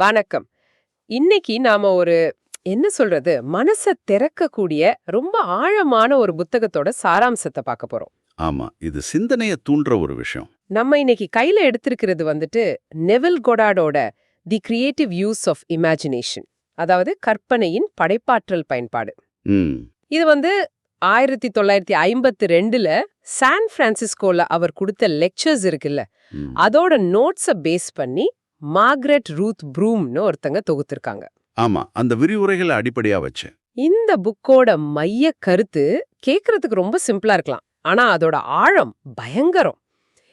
வணக்கம். இன்னைக்கு நாம ஒரு என்ன சொல்றது மனச திறக்கக்கூடிய ரொம்ப ஆழமான ஒரு புத்தகத்தோட சாராம்சத்தை பார்க்க போறோம். ஆமா இது சிந்தனைய தூண்டுற ஒரு விஷயம். நம்ம இன்னைக்கு கையில எடுத்திருக்கிறது வந்துட்டு Neville கொடாடோட the creative use of imagination அதாவது கற்பனையின் படைப்பாற்றல் பயன்பாடு. இது வந்து ஆயிரத்தி தொள்ளாயிரத்தி ஐம்பத்தி ரெண்டுல சான் பிரான்சிஸ்கோல அவர் கொடுத்த லெக்சர்ஸ் இருக்குல்ல. அதோட நோட்ஸ பேஸ் பண்ணி மார்கரெட் ரூத் ப்ரூம்னு ஒருத்தங்க தொகுத்திருக்காங்க. ஆமா அந்த விரிவுரைகளை அடிப்படையா வச்சு. இந்த புக்கோட மைய கருத்து கேக்குறதுக்கு ரொம்ப சிம்பிளா இருக்கலாம். ஆனா அதோட ஆழம் பயங்கரம்.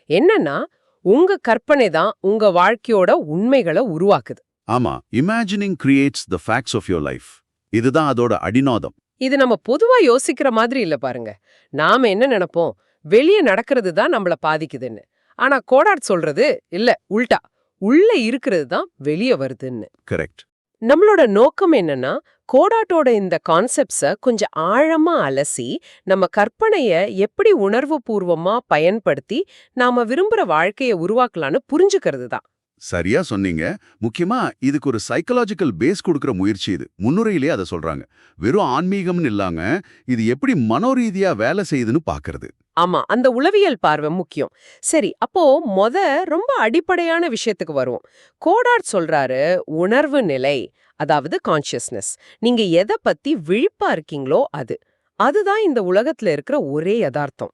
என்னன்னா உங்க கற்பனை தான் உங்க வாழ்க்கையோட உண்மைகளை உருவாக்குது. ஆமா imagining creates the facts of your life இதுதான் அதோட அடிநாதம். இது நம்ம பொதுவா யோசிக்கிற மாதிரி இல்ல பாருங்க. நாம என்ன நினைப்போம்? வெளிய நடக்கிறது தான் நம்மள பாதிக்குதுன்னு. ஆனா கோடாட் சொல்றது இல்ல உல்டா. உள்ள இருக்கிறது தான் வெளிய வருதுன்னு. கரெக்ட் நம்மளோட நோக்கம் என்னன்னா கோடாட்டோட இந்த கான்செப்ட்ஸ கொஞ்சம் ஆழமா அலசி நம்ம கற்பனைய எப்படி உணர்வு பூர்வமா பயன்படுத்தி நாம விரும்புற வாழ்க்கைய உருவாக்கலாம்னு புரிஞ்சுக்கிறது தான். சரியா சொன்னீங்க. முக்கியமா இதுக்கு ஒரு சைக்கலாஜிக்கல் பேஸ் கொடுக்கிற முயற்சி இது. முன்னுரையிலே அதை சொல்றாங்க. வெறும் ஆன்மீகம்னு இல்லாம இது எப்படி மனோரீதியா வேலை செய்யுதுன்னு பாக்குறது. ஆமா அந்த உளவியல் பார்வை முக்கியம். சரி அப்போ மொத ரொம்ப அடிப்படையான விஷயத்துக்கு வருவோம். கோடாட் சொல்றாரு உணர்வு நிலை அதாவது கான்ஷியஸ்னஸ் நீங்க எதை பத்தி விழிப்பா இருக்கீங்களோ அது. அதுதான் இந்த உலகத்துல இருக்கிற ஒரே யதார்த்தம்.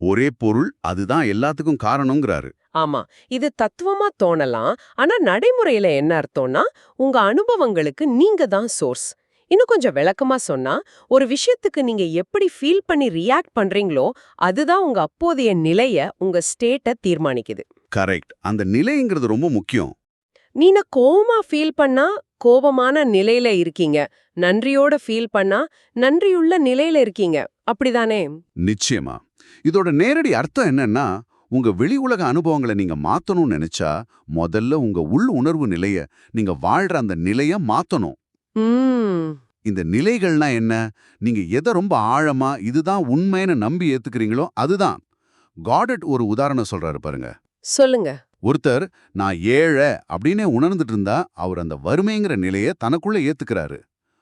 ஒரே பொருள் அதுதான் எல்லாத்துக்கும் காரணங்கிறாரு ஆமா இது தத்துவமா தோணலாம் ஆனா நடைமுறையில என்ன அர்த்தம்னா உங்க அனுபவங்களுக்கு நீங்க தான் சோர்ஸ் இன்னும் கொஞ்சம் விளக்கமா சொன்னா ஒரு விஷயத்துக்கு நீங்க எப்படி ஃபீல் பண்ணி ரியாக்ட் பண்றீங்களோ அதுதான் உங்க அப்போதைய நிலைய உங்க ஸ்டேட்ட தீர்மானிக்குது. கரெக்ட் அந்த நிலைங்கிறது ரொம்ப முக்கியம். நீங்க கோவமா ஃபீல் பண்ணா கோபமான நிலையில இருக்கீங்க. நன்றியோட ஃபீல் பண்ணா நன்றியுள்ள நிலையில இருக்கீங்க. அப்படிதானே? நிச்சயமா. இதோட நேரடி அர்த்தம் என்னன்னா உங்க வெளி உலக அனுபவங்களை நீங்க மாத்தணும்னு நினைச்சா முதல்ல உங்க உள் உணர்வு நிலைய நீங்க வாழ்ற அந்த நிலைய மாத்தணும். இந்த நிலைகள்னா என்ன? நீங்க எதை ரொம்ப ஆழமா இதுதான் உண்மைன்னு நம்பி ஏத்துக்கிறீங்களோ அதுதான். காடட் ஒரு உதாரணம் சொல்றாரு பாருங்க. சொல்லுங்க. ஒருத்தர் நான் ஏழை அப்படின்னே உணர்ந்துட்டு இருந்தா அவர் அந்த வறுமைங்கிற நிலைய தனக்குள்ள ஏத்துக்கிறாரு.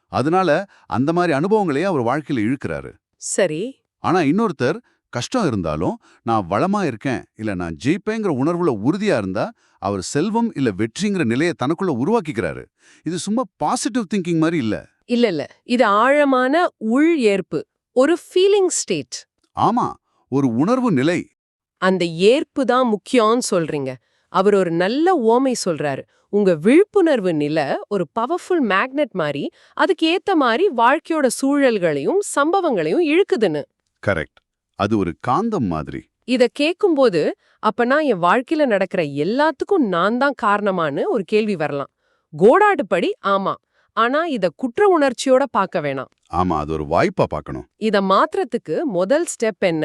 அதனால அந்த மாதிரி அனுபவங்களையே அவர் வாழ்க்கையில இழுக்கிறாரு. சரி. ஆனா இன்னொருத்தர் கஷ்டம் இருந்தாலும் நான் வளமா இருக்கேன் இல்ல நான் ஜெயிப்பேங்கிற உணர்வுல உறுதியா இருந்தா அவர் செல்வம் இல்ல வெற்றிங்கிற நிலையை தனக்குள்ள உருவாக்கிக்கிறாரு. இது சும்மா பாசிட்டிவ் திங்கிங் மாதிரி இல்ல. இல்ல இல்ல. இது ஆழமான உள் ஏற்பு ஒரு ஃபீலிங் ஸ்டேட் ஆமா ஒரு உணர்வு நிலை. அந்த ஏற்பு தான் முக்கியம்னு சொல்றீங்க. அவர் ஒரு நல்ல ஓமை சொல்றாரு. உங்க விழிப்புணர்வு நிலை ஒரு பவர்ஃபுல் மேக்னெட் மாதிரி அதுக்கு ஏத்த மாதிரி வாழ்க்கையோட சூழல்களையும் சம்பவங்களையும் இழுக்குதுன்னு. கரெக்ட் அது ஒரு காந்தம் மாதிரி. இத கேக்கும்போது அப்பனா என் வாழ்க்கையில நடக்கிற எல்லாத்துக்கும் நான் தான் காரணமான்னு ஒரு கேள்வி வரலாம். கோடாடு படி ஆமா. ஆனா இத குற்ற உணர்ச்சியோட பார்க்க வேணாம். ஆமா அது ஒரு வாய்ப்பா பார்க்கணும். இத மாத்திரத்துக்கு முதல் ஸ்டெப் என்ன?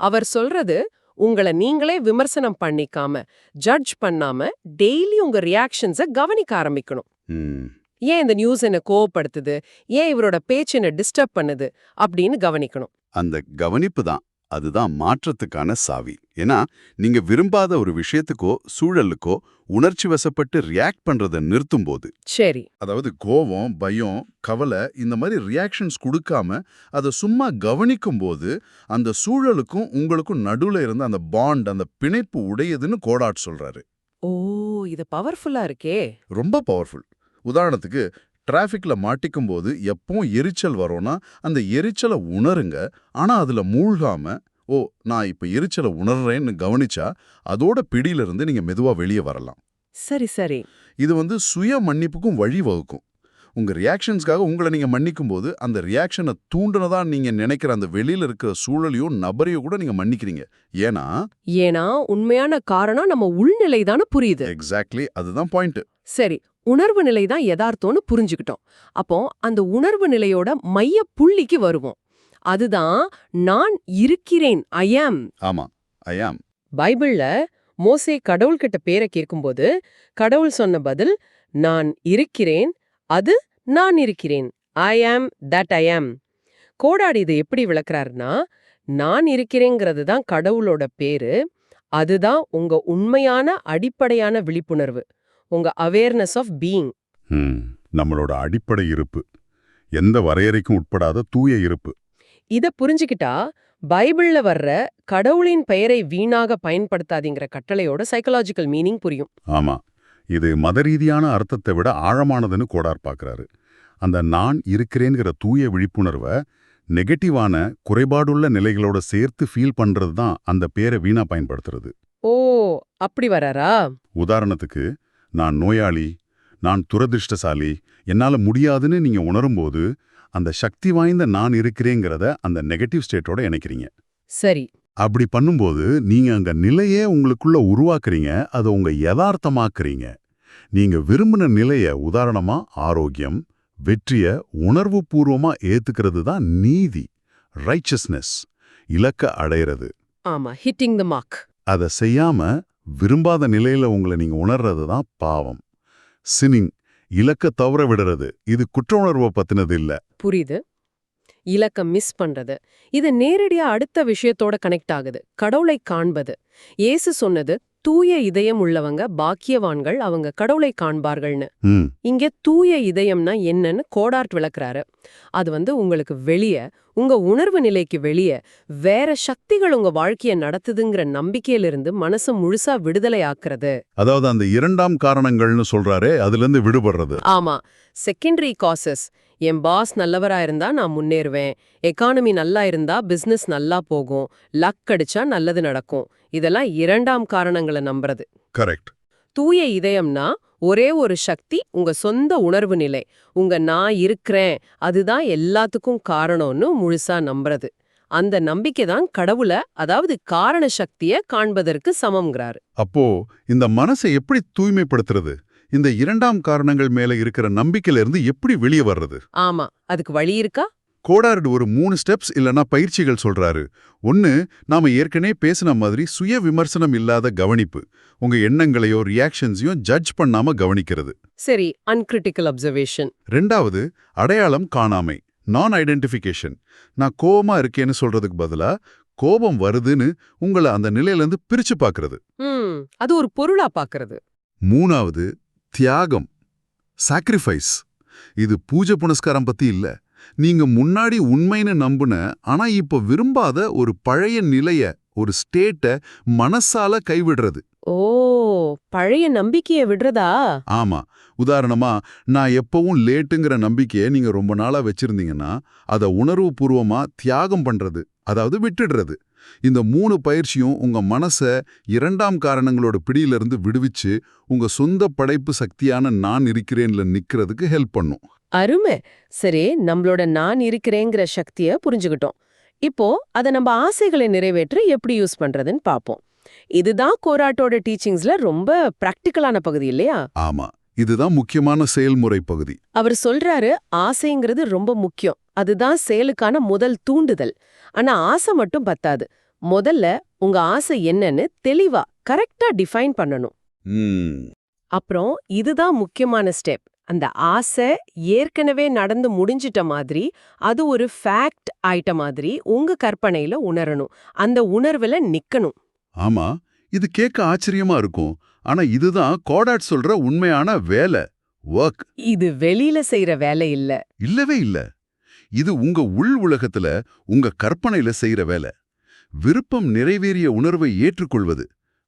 அவர் சொல்றது உங்களை நீங்களே விமர்சனம் பண்ணிக்காம ஜட்ஜ் பண்ணாம டெய்லி உங்க ரியாக்ஷன்ஸ கவனிக்க ஆரம்பிக்கணும். ஏன் இந்த நியூஸ் என்ன கோவப்படுத்துது? ஏன் இவரோட பேச்சு என்ன டிஸ்டர்ப் பண்ணுது? அப்படின்னு கவனிக்கணும். அந்த கவனிப்பு தான். அதுதான் மாற்றத்துக்கான சாவி. ஏன்னா நீங்க விரும்பாத ஒரு விஷயத்துக்கோ சூழலுக்கோ உணர்ச்சி வசப்பட்டு ரியாக்ட் பண்றதை நிறுத்தும்போது. சரி. அதாவது கோவம் பயம் கவலை இந்த மாதிரி ரியாக்ஷன்ஸ் கொடுக்காம அதை சும்மா கவனிக்கும் போது அந்த சூழலுக்கும் உங்களுக்கும் நடுவுல இருந்த அந்த பாண்ட் அந்த பிணைப்பு உடையதுன்னு கோடாட் சொல்றாரு. ஓ இது பவர்ஃபுல்லா இருக்கே. ரொம்ப பவர்ஃபுல் உதாரணத்துக்கு டிராஃபிக்ல மாட்டிக்கும் போது எப்பவும் எரிச்சல் வரும்னா அந்த எரிச்சலை உணருங்க. ஆனா அதுல மூழ்காம ஓ நான் இப்ப எரிச்சலை உணர்றேன்னு கவனிச்சா அதோட பிடியில இருந்து நீங்க மெதுவா வெளியே வரலாம். சரி சரி. இது வந்து சுய மன்னிப்புக்கும் வழிவகுக்கும் உங்க ரியாக்ஷன்ஸ்க்காக உங்களை நீங்க மன்னிக்கும் போது அந்த ரியாக்ஷனை தூண்டுனதா நீங்க நினைக்கிற அந்த வெளியில இருக்கிற சூழலையோ நபரையோ கூட நீங்க மன்னிக்கிறீங்க. ஏன்னா ஏன்னா உண்மையான காரணம் நம்ம உள்நிலை தானே புரியுது. எக்ஸாக்ட்லி அதுதான் பாயிண்ட் சரி உணர்வு நிலை தான் யதார்த்தம்னு புரிஞ்சுக்கிட்டோம். அப்போ அந்த உணர்வு நிலையோட மைய புள்ளிக்கு வருவோம். அதுதான் நான் இருக்கிறேன் ஐ ஆம் ஆமா ஐ ஆம் பைபிள்ல மோசே கடவுள்கிட்ட பேரை கேட்கும்போது கடவுள் சொன்ன பதில் நான் இருக்கிறேன் அது நான் இருக்கிறேன் ஐ ஆம் தட் ஐ ஆம் கோடாடி இதை எப்படி விளக்குறாருன்னா நான் இருக்கிறேங்கிறது தான் கடவுளோட பேரு அதுதான் உங்க உண்மையான அடிப்படையான விழிப்புணர்வு. உங்க அவேர்னஸ் ஆஃப் பீயிங் நம்மளோட அடிப்படை இருப்பு. எந்த வரையறைக்கும் உட்படாத தூய இருப்பு. இத புரிஞ்சுக்கிட்டா பைபிள்ல வர்ற கடவுளின் பெயரை வீணாக பயன்படுத்தாதீங்கிற கட்டளையோட சைக்கலாஜிக்கல் மீனிங் புரியும். ஆமா. இது மத ரீதியான அர்த்தத்தை விட ஆழமானதுன்னு கோடார் பார்க்கறாரு அந்த நான் இருக்கிறேங்கிற தூய விழிப்புணர்வை நெகட்டிவான குறைபாடுள்ள நிலைகளோட சேர்த்து ஃபீல் பண்றது தான் அந்த பேரை வீணா பயன்படுத்துறது. ஓ அப்படி வராரா? உதாரணத்துக்கு நான் நோயாளி நான் துரதிர்ஷ்டசாலி என்னால முடியாதுன்னு நீங்க உணரும்போது அந்த சக்தி வாய்ந்த நான் இருக்கிறேங்கிறத அந்த நெகட்டிவ் ஸ்டேட்டோட இணைக்கிறீங்க. சரி. அப்படி பண்ணும்போது நீங்க அங்க நிலையே உங்களுக்குள்ள உருவாக்குறீங்க அதை உங்க யதார்த்தமாக்குறீங்க. நீங்க விரும்பின நிலைய உதாரணமா ஆரோக்கியம் வெற்றிய உணர்வுபூர்வமா ஏத்துக்கிறது தான் நீதி ரைச்சஸ்னஸ் இலக்க அடையிறது. ஆமா ஹிட்டிங் த மார்க் அதை செய்யாம விரும்பாத நிலையில உங்களை நீங்க உணர்றது தான் பாவம். சினிங் இலக்க தவற விடுறது இது குற்ற உணர்வை பத்தினது இல்ல. புரியுது. இலக்கம் மிஸ் பண்றது. இது நேரடியா அடுத்த விஷயத்தோட கனெக்ட் ஆகுது. கடவுளை காண்பது. இயேசு சொன்னது தூய இதயம் உள்ளவங்க பாக்கியவான்கள் அவங்க கடவுளை காண்பார்கள்னு. இங்க தூய இதயம்னா என்னன்னு கோடார்ட் விளக்குறாரு. அது வந்து உங்களுக்கு வெளிய உங்க உணர்வு நிலைக்கு வெளிய வேற சக்திகள் உங்க வாழ்க்கைய நடத்துதுங்கிற நம்பிக்கையிலிருந்து மனசு முழுசா விடுதலை ஆக்குறது அதாவது அந்த இரண்டாம் காரணங்கள்னு சொல்றாரே அதுல இருந்து விடுபடுறது. ஆமா. செகண்டரி காசஸ் என் பாஸ் நல்லவரா இருந்தா நான் முன்னேறுவேன். எக்கானமி நல்லா இருந்தா பிசினஸ் நல்லா போகும். லக் அடிச்சா நல்லது நடக்கும். இதெல்லாம் இரண்டாம் காரணங்களை நம்புறது. கரெக்ட் தூய இதயம்னா ஒரே ஒரு சக்தி உங்க சொந்த உணர்வு நிலை. உங்க நான் இருக்கிறேன் அதுதான் எல்லாத்துக்கும் காரணம்னு முழுசா நம்புறது. அந்த நம்பிக்கை தான் கடவுள அதாவது காரண சக்திய காண்பதற்கு சமம்ங்கிறாரு. அப்போ இந்த மனசை எப்படி தூய்மைப்படுத்துறது? இந்த இரண்டாம் காரணங்கள் மேல இருக்கிற நம்பிக்கையில இருந்து எப்படி வெளியே வர்றது? ஆமா அதுக்கு வழி இருக்கா? கோடார்டு ஒரு மூணு ஸ்டெப்ஸ் இல்லனா பயிற்சிகள் சொல்றாரு. ஒன்னு நாம ஏற்கனவே பேசின மாதிரி சுய விமர்சனம் இல்லாத கவனிப்பு. உங்க எண்ணங்களையோ ரியாக்ஷன்ஸையும் ஜட்ஜ் பண்ணாம கவனிக்கிறது. சரி அன்கிரிட்டிக்கல் அப்சர்வேஷன் ரெண்டாவது அடையாளம் காணாமை நான் ஐடென்டிஃபிகேஷன் நான் கோவமா இருக்கேன்னு சொல்றதுக்கு பதிலா கோபம் வருதுன்னு உங்களை அந்த நிலையிலேருந்து பிரிச்சு பார்க்கறது அது ஒரு பொருளா பாக்குறது. மூணாவது தியாகம் சாக்ரிஃபைஸ் இது பூஜை புனஸ்காரம் பத்தி இல்ல. நீங்க முன்னாடி உண்மைன்னு நம்புன ஆனா இப்ப விரும்பாத ஒரு பழைய நிலைய ஒரு ஸ்டேட்ட மனசால கைவிடுறது. ஓ பழைய நம்பிக்கைய விடுறதா? ஆமா. உதாரணமா நான் எப்பவும் லேட்டுங்கிற நம்பிக்கையை நீங்க ரொம்ப நாளா வச்சிருந்தீங்கன்னா அதை உணர்வுபூர்வமா தியாகம் பண்றது அதாவது விட்டுடுறது. இந்த மூணு பயிற்சியும் உங்க மனச இரண்டாம் காரணங்களோட பிடியிலிருந்து விடுவிச்சு உங்க சொந்த படைப்பு சக்தியான நான் இருக்கிறேன்ல நிக்கிறதுக்கு ஹெல்ப் பண்ணும். அருமை. சரி நம்மளோட நான் இருக்கிறேங்கிற சக்திய புரிஞ்சுக்கிட்டோம். இப்போ அத நம்ம ஆசைகளை நிறைவேற்ற எப்படி யூஸ் பண்றதுன்னு பாப்போம். இதுதான் கோராட்டோட டீச்சிங்ஸ்ல ரொம்ப பிராக்டிக்கலான பகுதி இல்லையா? ஆமா இதுதான் முக்கியமான செயல்முறை பகுதி. அவர் சொல்றாரு ஆசைங்கிறது ரொம்ப முக்கியம். அதுதான் செயலுக்கான முதல் தூண்டுதல். ஆனா ஆசை மட்டும் பத்தாது. முதல்ல உங்க ஆசை என்னன்னு தெளிவா கரெக்டா டிஃபைன் பண்ணணும். அப்புறம் இதுதான் முக்கியமான ஸ்டெப் அந்த ஆசை ஏற்கனவே நடந்து முடிஞ்சிட்ட மாதிரி அது ஒரு ஃபேக்ட் ஆயிட்ட மாதிரி உங்க கற்பனையில உணரணும். அந்த உணர்வுல நிக்கணும். ஆமா இது கேட்க ஆச்சரியமா இருக்கும். ஆனா இதுதான் கோடாட் சொல்ற உண்மையான வேலை ஒர்க் இது வெளியில செய்யற வேலை இல்ல. இல்லவே இல்ல. இது உங்க உள் உலகத்துல உங்க கற்பனையில செய்யற வேலை. விருப்பம் நிறைவேறிய உணர்வை ஏற்றுக்கொள்வது.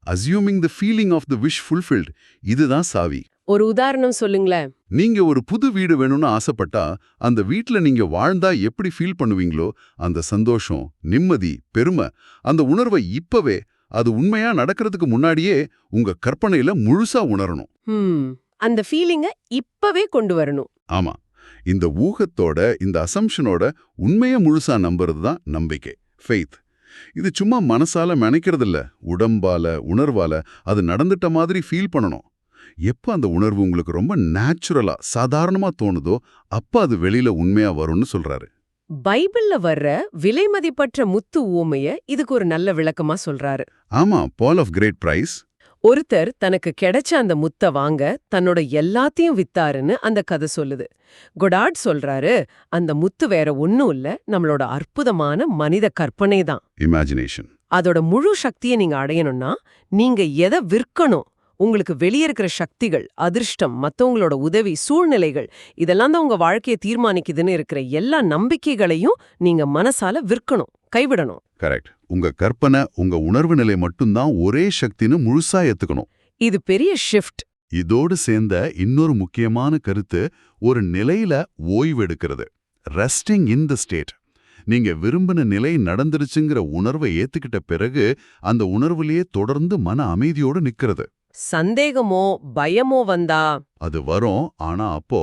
Assuming the feeling of the wish fulfilled இதுதான் சாவி. ஒரு உதாரணம் சொல்லுங்களேன். நீங்க ஒரு புது வீடு வேணும்னு ஆசைப்பட்டா அந்த வீட்ல நீங்க வாழ்ந்தா எப்படி ஃபீல் பண்ணுவீங்களோ அந்த சந்தோஷம் நிம்மதி பெருமை அந்த உணர்வை இப்பவே அது உண்மையா நடக்கிறதுக்கு முன்னாடியே உங்க கற்பனையில முழுசா உணரணும். அந்த ஃபீலிங்க இப்பவே கொண்டு வரணும். ஆமா. இந்த ஊகத்தோட இந்த அசம்ஷனோட உண்மைய முழுசா நம்புறது தான் நம்பிக்கை. ஃபெய்த் இது சும்மா மனசால நினைக்கிறதில்ல உடம்பால உணர்வால அது நடந்துட்ட மாதிரி ஃபீல் பண்ணணும். எப்ப அந்த உணர்வு உங்களுக்கு ரொம்ப நேச்சுரலா சாதாரணமா தோணுதோ அப்ப அது வெளியில உண்மையா வரும்னு சொல்றாரு. பைபிள்ல வர்ற விலை மதிப்பற்ற முத்து ஊமைய இதுக்கு ஒரு நல்ல விளக்கமா சொல்றாரு. ஆமா பால் ஆஃப் கிரேட் பிரைஸ் ஒருத்தர் தனக்கு கிடைச்ச அந்த முத்த வாங்க தன்னோட எல்லாத்தையும் வித்தாருன்னு அந்த கதை சொல்லுது. கொடாட் சொல்றாரு அந்த முத்து வேற ஒண்ணும் இல்ல நம்மளோட அற்புதமான மனித கற்பனை தான் இமேஜினேஷன் அதோட முழு சக்தியை நீங்க அடையணும்னா நீங்க எதை விற்கணும் உங்களுக்கு வெளியே இருக்கிற சக்திகள் அதிர்ஷ்டம் மத்தவங்களோட உதவி சூழ்நிலைகள் இதெல்லாம் தான் உங்க வாழ்க்கையை தீர்மானிக்குதுன்னு இருக்கிற எல்லா நம்பிக்கைகளையும் நீங்க மனசால விற்கணும் கைவிடணும். கரெக்ட் உங்க கற்பனை உங்க உணர்வு நிலை மட்டும்தான் ஒரே சக்தின்னு முழுசா ஏத்துக்கணும். இது பெரிய ஷிஃப்ட் இதோடு சேர்ந்த இன்னொரு முக்கியமான கருத்து ஒரு நிலையில ஓய்வெடுக்கிறது ரெஸ்டிங் இன் த ஸ்டேட் நீங்க விரும்பின நிலை நடந்துருச்சுங்கிற உணர்வை ஏத்துக்கிட்ட பிறகு அந்த உணர்வுலயே தொடர்ந்து மன அமைதியோடு நிக்கிறது. சந்தேகமோ பயமோ வந்தா? அது வரும். ஆனா அப்போ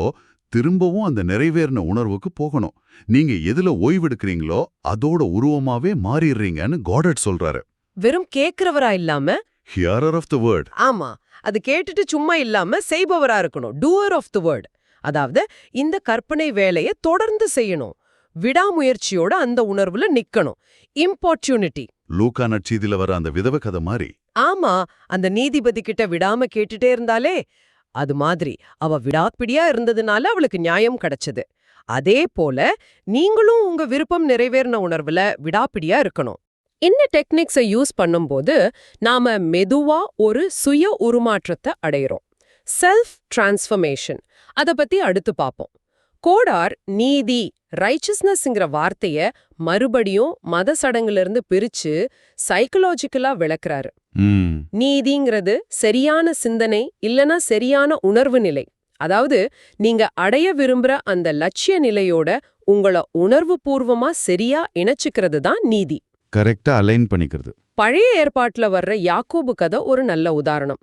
திரும்பவும் அந்த நிறைவேறின உணர்வுக்கு போகணும். நீங்க எதுல ஓய்வெடுக்கிறீங்களோ அதோட உருவமாவே மாறிடுறீங்கன்னு காடட் சொல்றாரு. வெறும் கேக்குறவரா இல்லாம? ஹியரர் ஆஃப் த வேர்ட் ஆமா. அது கேட்டுட்டு சும்மா இல்லாம செய்பவரா இருக்கணும். டூவர் ஆஃப் த வேர்ட் அதாவது இந்த கற்பனை வேலையை தொடர்ந்து செய்யணும். விடாமுயற்சியோட அந்த உணர்வுல நிக்கணும். இம்பார்ச்சுனிட்டி லூக்கா நட்சீதியில வர அந்த விதவ கதை மாதிரி ஆமா அந்த நீதிபதி கிட்ட விடாம கேட்டுட்டே இருந்தாலே அது மாதிரி. அவ விடாப்பிடியா இருந்ததுனால அவளுக்கு நியாயம் கிடைச்சது. அதே போல நீங்களும் உங்க விருப்பம் நிறைவேறின உணர்வுல விடாப்பிடியா இருக்கணும். என்ன டெக்னிக்ஸை யூஸ் பண்ணும்போது நாம மெதுவா ஒரு சுய உருமாற்றத்தை அடையிறோம். செல்ஃப் டிரான்ஸ்ஃபர்மேஷன் அத பத்தி அடுத்து பாப்போம். கோடார் நீதி ரைச்சஸ்னஸ்ங்கிற வார்த்தைய மறுபடியும் மத சடங்குல பிரிச்சு சைக்கலாஜிக்கலா விளக்குறாரு. நீதிங்கிறது சரியான சிந்தனை இல்லனா சரியான உணர்வு நிலை. அதாவது நீங்க அடைய விரும்புற அந்த லட்சிய நிலையோட உங்கள உணர்வு பூர்வமா சரியா இணைச்சுக்கிறது தான் நீதி. கரெக்டா அலைன் பண்ணிக்கிறது. பழைய ஏற்பாட்டுல வர்ற யாக்கோபு கதை ஒரு நல்ல உதாரணம்.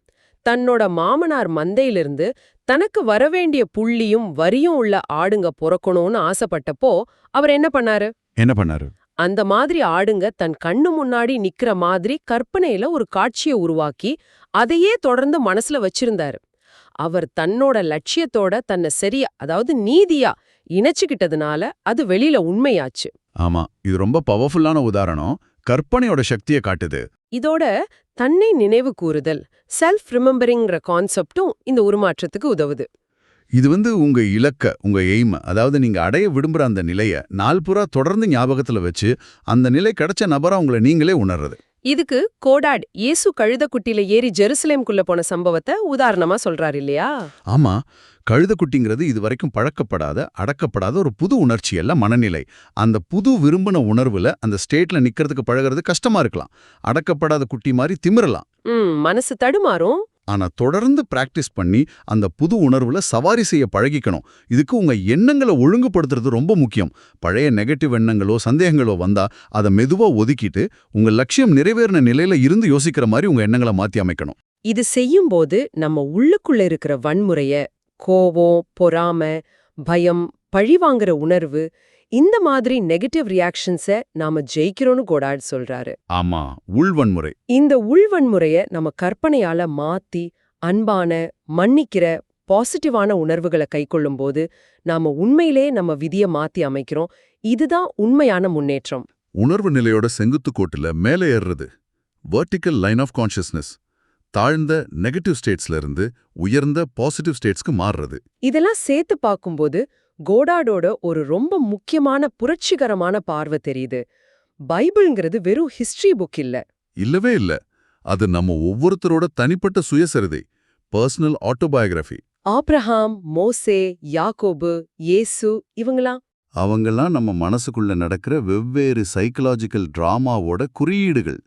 தன்னோட மாமனார் மந்தையிலிருந்து தனக்கு வரவேண்டிய புள்ளியும் வரியும் உள்ள ஆடுங்க பொறக்கணும்னு ஆசைப்பட்டப்போ அவர் என்ன பண்ணாரு? என்ன பண்ணாரு? அந்த மாதிரி ஆடுங்க தன் கண்ணு முன்னாடி நிக்கிற மாதிரி கற்பனையில ஒரு காட்சியை உருவாக்கி அதையே தொடர்ந்து மனசுல வச்சிருந்தாரு. அவர் தன்னோட லட்சியத்தோட தன்னை சரியா அதாவது நீதியா இணைச்சுக்கிட்டதுனால அது வெளியில உண்மையாச்சு. ஆமா இது ரொம்ப பவர்ஃபுல்லான உதாரணம். கற்பனையோட சக்தியை காட்டுது. இதோட தன்னை நினைவு கூறுதல் செல்ஃப் ரிமெம்பரிங்கிற கான்செப்டும் இந்த உருமாற்றத்துக்கு உதவுது. இது வந்து உங்க இலக்க உங்க எய்ம் அதாவது நீங்க அடைய விரும்புற அந்த நிலைய நாள்புறா தொடர்ந்து ஞாபகத்துல வச்சு அந்த நிலை கிடைச்ச நபரா உங்களை நீங்களே உணர்றது. இதுக்கு கோடாட் இயேசு கழுதக்குட்டில ஏறி ஜெருசலேம்குள்ள போன சம்பவத்தை உதாரணமா சொல்றாரு இல்லையா? ஆமா. கழுதக்குட்டிங்கிறது இது வரைக்கும் பழக்கப்படாத அடக்கப்படாத ஒரு புது உணர்ச்சி அல்ல மனநிலை. அந்த புது விரும்பின உணர்வுல அந்த ஸ்டேட்ல நிக்கிறதுக்கு பழகிறது கஷ்டமா இருக்கலாம். அடக்கப்படாத குட்டி மாதிரி திமிரலாம். மனசு தடுமாறும். ஆனா தொடர்ந்து பிராக்டிஸ் பண்ணி அந்த புது உணர்வுல சவாரி செய்ய பழகிக்கணும். இதுக்கு உங்க எண்ணங்களை ஒழுங்குபடுத்துறது ரொம்ப முக்கியம். பழைய நெகட்டிவ் எண்ணங்களோ சந்தேகங்களோ வந்தா அதை மெதுவா ஒதுக்கிட்டு உங்க லட்சியம் நிறைவேறின நிலையில இருந்து யோசிக்கிற மாதிரி உங்க எண்ணங்களை மாத்தி அமைக்கணும். இது செய்யும்போது நம்ம உள்ளுக்குள்ள இருக்கிற வன்முறைய கோவம் பொறாம பயம் பழிவாங்குற உணர்வு இந்த மாதிரி நெகட்டிவ் ரியாக்ஷன்ஸை நாம ஜெயிக்கிறோம்னு கோடாட் சொல்றாரு. ஆமா உள்வன்முறை. இந்த உள்வன்முறைய நம்ம கற்பனையால மாத்தி அன்பான மன்னிக்கிற பாசிட்டிவான உணர்வுகளை கைக்கொள்ளும்போது நாம உண்மையிலே நம்ம விதிய மாத்தி அமைக்கிறோம். இதுதான் உண்மையான முன்னேற்றம். உணர்வு நிலையோட செங்குத்து கோட்டுல மேலே ஏறுறது. வெர்டிக்கல் லைன் ஆஃப் கான்ஷியஸ்னஸ் தாழ்ந்த நெகட்டிவ் ஸ்டேட்ஸ்ல இருந்து உயர்ந்த பாசிட்டிவ் ஸ்டேட்ஸ்க்கு மாறுறது. இதெல்லாம் சேர்த்து பார்க்கும்போது கோடாடோட ஒரு ரொம்ப முக்கியமான புரட்சிகரமான பார்வை தெரியுது. பைபிள்ங்கிறது வெறும் ஹிஸ்டரி புக் இல்ல. இல்லவே இல்ல. அது நம்ம ஒவ்வொருத்தரோட தனிப்பட்ட சுயசரிதை பர்சனல் ஆட்டோபயோகிராஃபி ஆப்ரஹாம் மோசே யாக்கோபு இயேசு இவங்களாம் அவங்கெல்லாம் நம்ம மனசுக்குள்ள நடக்கிற வெவ்வேறு சைக்கலாஜிக்கல் டிராமாவோட குறியீடுகள்.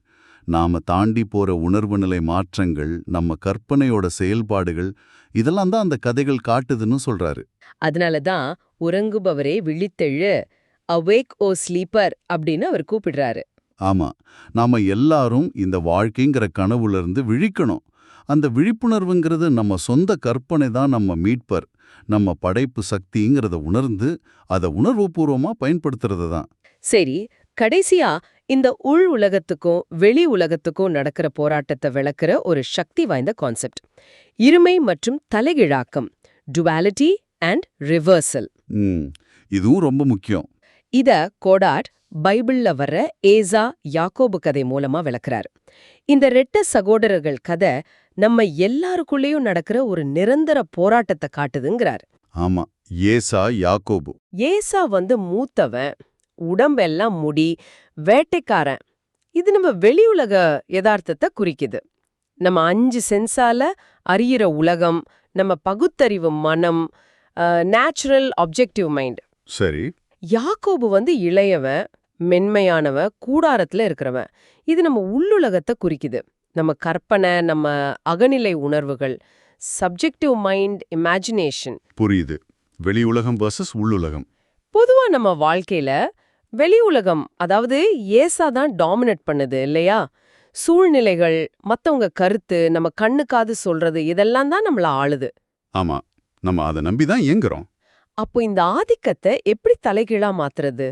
நாம தாண்டி போற உணர்வு நிலை மாற்றங்கள் நம்ம கற்பனையோட செயல்பாடுகள் இதெல்லாம் தான் அந்த கதைகள் காட்டுதுன்னு சொல்றாரு. அதனால தான் உறங்குபவரே விழித்தெழு அவேக் ஓ ஸ்லீப்பர் அப்படின்னு அவர் கூப்பிடுறாரு. ஆமா நாம எல்லாரும் இந்த வாழ்க்கைங்கிற கனவுல இருந்து விழிக்கணும். அந்த விழிப்புணர்வுங்கிறது நம்ம சொந்த கற்பனை தான் நம்ம மீட்பர் நம்ம படைப்பு சக்திங்கிறத உணர்ந்து அதை உணர்வுபூர்வமா பயன்படுத்துறது தான் சரி கடைசியா இந்த உள் உலகத்துக்கும் வெளி உலகத்துக்கும் நடக்கிற போராட்டத்தை விளக்குற ஒரு சக்தி வாய்ந்த கான்செப்ட் இருமை மற்றும் தலைகிழாக்கம் டுவாலிட்டி அண்ட் ரிவர்சல் இதுவும் ரொம்ப முக்கியம். இத கோடாட் பைபிள்ல வர்ற ஏசா யாக்கோபு கதை மூலமா விளக்குறாரு. இந்த ரெட்ட சகோதரர்கள் கதை நம்ம எல்லாருக்குள்ளேயும் நடக்கிற ஒரு நிரந்தர போராட்டத்தை காட்டுதுங்கிறார். ஆமா ஏசா யாக்கோபு. ஏசா வந்து மூத்தவன். உடம்பெல்லாம் முடி வேட்டைக்காரன். இது நம்ம வெளி உலக யதார்த்தத்தை குறிக்குது. நம்ம அஞ்சு சென்சால அறியிற உலகம் நம்ம பகுத்தறிவு மனம் நேச்சுரல் ஆப்ஜெக்டிவ் மைண்ட் சரி. யாக்கோபு வந்து இளையவன் மென்மையானவன் கூடாரத்துல இருக்கிறவன். இது நம்ம உள்ளுலகத்தை குறிக்குது. நம்ம கற்பனை நம்ம அகநிலை உணர்வுகள் சப்ஜெக்டிவ் மைண்ட் இமேஜினேஷன் புரியுது. வெளி உலகம் வர்சஸ் உள்ளுலகம். பொதுவா நம்ம வாழ்க்கையில வெளி உலகம் அதாவது ஏசா தான் டாமினேட் பண்ணுது இல்லையா? சூழ்நிலைகள் மத்தவங்க கருத்து நம்ம கண்ணு காது சொல்றது இதெல்லாம் தான் நம்மள ஆளுது. ஆமா நம்ம அதை நம்பி தான் இயங்குறோம். அப்போ இந்த ஆதிக்கத்தை எப்படி தலைகீழா மாத்துறது?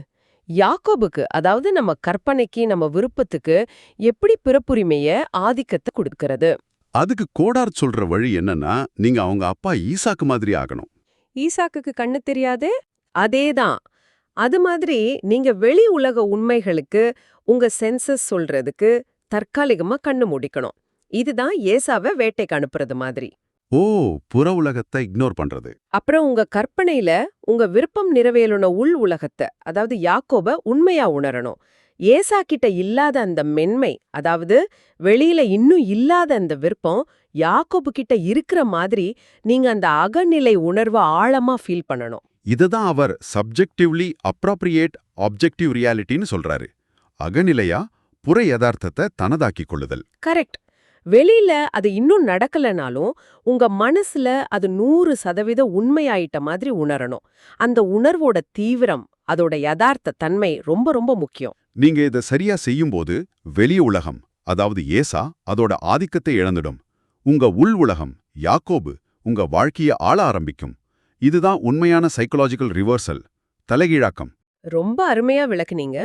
யாக்கோபுக்கு அதாவது நம்ம கற்பனைக்கு நம்ம விருப்பத்துக்கு எப்படி பிறப்புரிமைய ஆதிக்கத்தை கொடுக்கறது? அதுக்கு கோடார் சொல்ற வழி என்னன்னா நீங்க அவங்க அப்பா ஈசாக்கு மாதிரி ஆகணும். ஈசாக்குக்கு கண்ணு தெரியாதே? அதேதான். அது மாதிரி நீங்க வெளி உலக உண்மைகளுக்கு உங்க சென்சஸ் சொல்றதுக்கு தற்காலிகமா கண்ணு முடிக்கணும். இதுதான் ஏசாவை வேட்டைக்கு அனுப்புறது மாதிரி. ஓ புற உலகத்தை இக்னோர் பண்றது. அப்புறம் உங்க கற்பனையில உங்க விருப்பம் நிறைவேறணும் உள் உலகத்தை அதாவது யாக்கோப உண்மையா உணரணும். ஏசா கிட்ட இல்லாத அந்த மென்மை அதாவது வெளியில இன்னும் இல்லாத அந்த விருப்பம் யாக்கோபு கிட்ட இருக்கிற மாதிரி நீங்க அந்த அகநிலை உணர்வை ஆழமா ஃபீல் பண்ணணும். இதுதான் அவர் சப்ஜெக்டிவ்லி அப்ராப்ரியேட் ஆப்ஜெக்டிவ் ரியாலிட்டின்னு சொல்றாரு. அகநிலையா புற யதார்த்தத்தை தனதாக்கிக் கொள்ளுதல். கரெக்ட் வெளியில அது இன்னும் நடக்கலனாலும் உங்க மனசுல அது நூறு சதவீத உண்மையாயிட்ட மாதிரி உணரணும். அந்த உணர்வோட தீவிரம் அதோட யதார்த்த தன்மை ரொம்ப ரொம்ப முக்கியம். நீங்க இதை சரியா செய்யும்போது வெளி உலகம் அதாவது ஏசா அதோட ஆதிக்கத்தை இழந்துடும். உங்க உள் உலகம் யாக்கோபு உங்க வாழ்க்கைய ஆள ஆரம்பிக்கும். இதுதான் உண்மையான சைக்கலாஜிக்கல் ரிவர்சல் தலைகீழாக்கம். ரொம்ப அருமையா விளக்குனீங்க.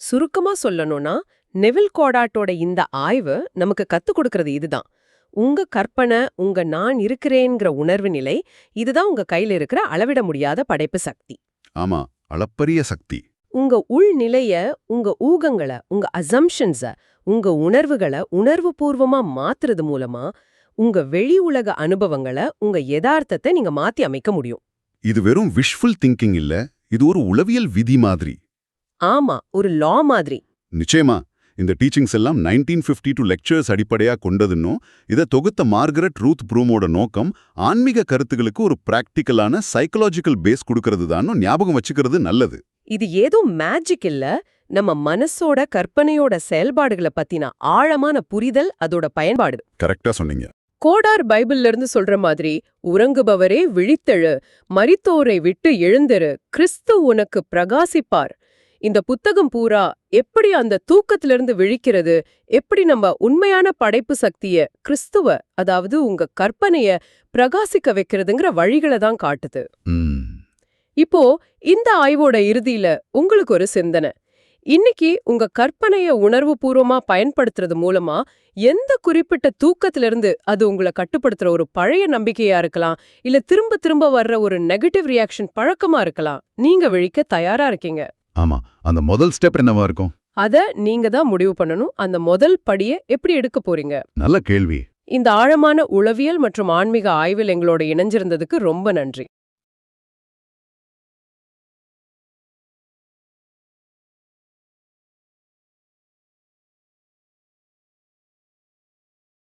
சுருக்கமா சொல்லணும்னா நெவில் கோடாட்டோட இந்த ஆய்வு நமக்கு கத்துக் கொடுக்கறது இதுதான். உங்க கற்பனை உங்க நான் இருக்கிறேங்கிற உணர்வு நிலை இதுதான் உங்க கையில இருக்கிற அளவிட முடியாத படைப்பு சக்தி. ஆமா அளப்பரிய சக்தி. உங்க உள்நிலைய உங்க ஊகங்களை உங்க அசம்ஷன்ஸ உங்க உணர்வுகளை உணர்வுபூர்வமா மாத்துறது மூலமா உங்க வெளி உலக அனுபவங்களை உங்க யதார்த்தத்தை நீங்க மாத்தி அமைக்க முடியும். இது வெறும் விஷுவல் திங்கிங் இல்ல இது ஒரு உளவியல் விதி மாதிரி. ஆமா ஒரு லா மாதிரி. நிச்சயமா இந்த டீச்சிங்ஸ் எல்லாம் நைன்டீன் ஃபிஃப்டி டூ லெக்சர்ஸ் அடிப்படையா கொண்டதுன்னும் இதை தொகுத்த மார்கரெட் ரூத் ப்ரூமோட நோக்கம் ஆன்மீக கருத்துகளுக்கு ஒரு பிராக்டிக்கலான சைக்கலாஜிக்கல் பேஸ் கொடுக்கறது ஞாபகம் வச்சுக்கிறது நல்லது. இது ஏதோ மேஜிக் இல்ல நம்ம மனசோட கற்பனையோட செயல்பாடுகளை பத்தின ஆழமான புரிதல் அதோட பயன்பாடு. கரெக்டா சொன்னீங்க. கோடார் பைபிள்ல இருந்து சொல்ற மாதிரி உறங்குபவரே விழித்தெழு மரித்தோரை விட்டு எழுந்திரு கிறிஸ்து உனக்கு பிரகாசிப்பார். இந்த புத்தகம் பூரா எப்படி அந்த தூக்கத்திலிருந்து விழிக்கிறது எப்படி நம்ம உண்மையான படைப்பு சக்திய கிறிஸ்துவ அதாவது உங்க கற்பனைய பிரகாசிக்க வைக்கிறதுங்கிற வழிகளை தான் காட்டுது. இப்போ இந்த ஆய்வோட இறுதியில உங்களுக்கு ஒரு சிந்தனை. இன்னைக்கு உங்க கற்பனைய உணர்வுபூர்வமா பயன்படுத்துறது மூலமா எந்த குறிப்பிட்ட தூக்கத்திலிருந்து அது உங்களை கட்டுப்படுத்துற ஒரு பழைய நம்பிக்கையா இருக்கலாம் இல்ல திரும்ப திரும்ப வர்ற ஒரு நெகட்டிவ் ரியாக்ஷன் பழக்கமா இருக்கலாம் நீங்க விழிக்க தயாரா இருக்கீங்க. ஆமா அந்த முதல் ஸ்டெப் என்னவா இருக்கும்? அத நீங்க தான் முடிவு பண்ணணும். அந்த முதல் படிய எப்படி எடுக்க போறீங்க? நல்ல கேள்வி. இந்த ஆழமான உளவியல் மற்றும் ஆன்மீக ஆய்வில் எங்களோட இணைஞ்சிருந்ததுக்கு ரொம்ப நன்றி.